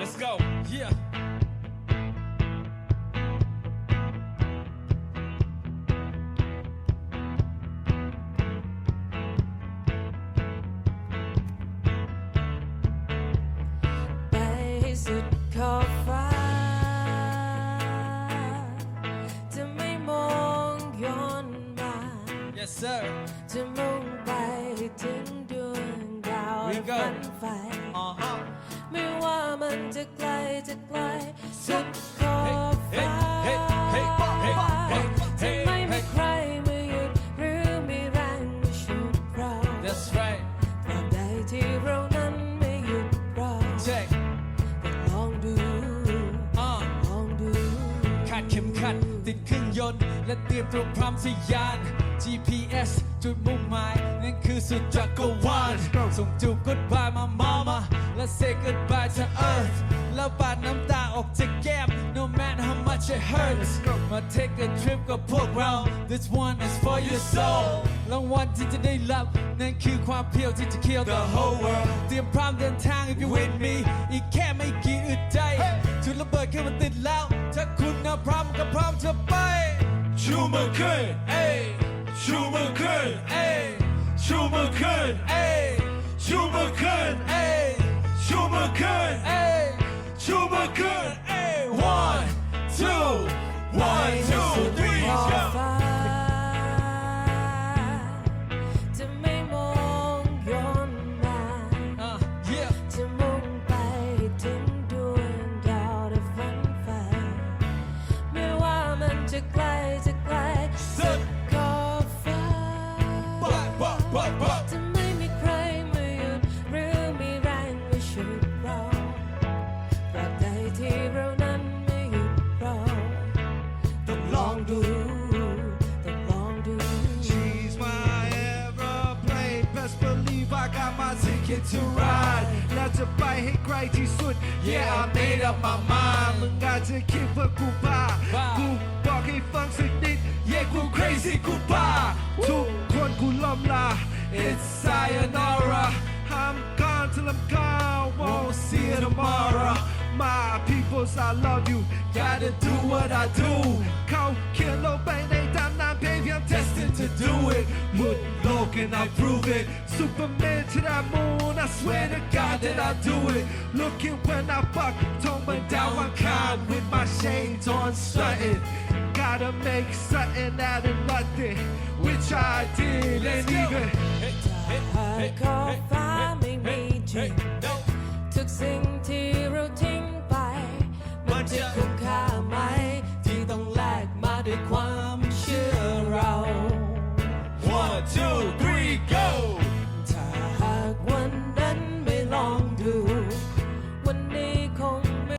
let's go yeah ไปให้สุดขอบฟ้า จะไม่มองย้อนมา yes sir จะมุ่งไปถึงดวงดาว We และ go ฝันไฟ มันจะไกลจะไกลสุดขอบเฮ้ฟ้าเฮ้เฮ้เฮ้เฮ้เฮ้จะไม่มีใครมาหยุดหรือมีแรงมาฉุดเรา that's right ตราบใดที่เรานั้นไม่หยุดเรา check ลองดู uh ลองดูคาดเข็มขัดติดเครื่องยนต์ และเตรียมตัวพร้อมทะยาน GPS จุดมุ่งหมายนั่นคือสุดจักรวาลส่งจูบ goodbye มา mama แล ะ say goodbye to earth แล้วปาดน้ำตาออกจากแก้ม no matter how much it hurts มา take a trip กับพวกเรา this one is for your soul รางวัลที่จะได้รับ นั่นคือความเพียวที่จะ kill the whole world เตรียมพร้อมเดินทาง if you with me อีกแค่ไม่กี่อึดใจ จุดระเบิดขึ้นมันติดแล้ว ถ้าคุณนะพร้อมก็พร้อมจะไป ชูมือขึ้นเอ้ยชูมือขึ้นเอ้ยชูมือขึ้นเอ้ยชูมือขึ้นเอ้ยชูมือ ขึ้นชูมือขึ้น one two one two three go จะไม่มองย้อนมา yeah จะมุ่งไปถึงดวงดาวและฝันไฟไม่ว่ามันจะไกลจะไกล my ticket to ride แล้วจะไปให้ไกลที่สุด Yeah I made up my mind มึงอาจจะคิดว่ากูบ้า บ้า กูบอกให้ฟังสักนิด Yeah กู crazy กูบ้า ทุกคนกูล้มลา It's sayonara I'm gone till I'm gone Won't see you tomorrow My peoples I love you Gotta do what I do เขาเขียนลงไปในตำนานเพลง I'm destined to do it หมุด can I prove it? Superman to that moon, I swear to God that I do it. Looking when I fuck, tumbling down my car with my shades on, stunting. Gotta make something out of nothing, which I did, and even.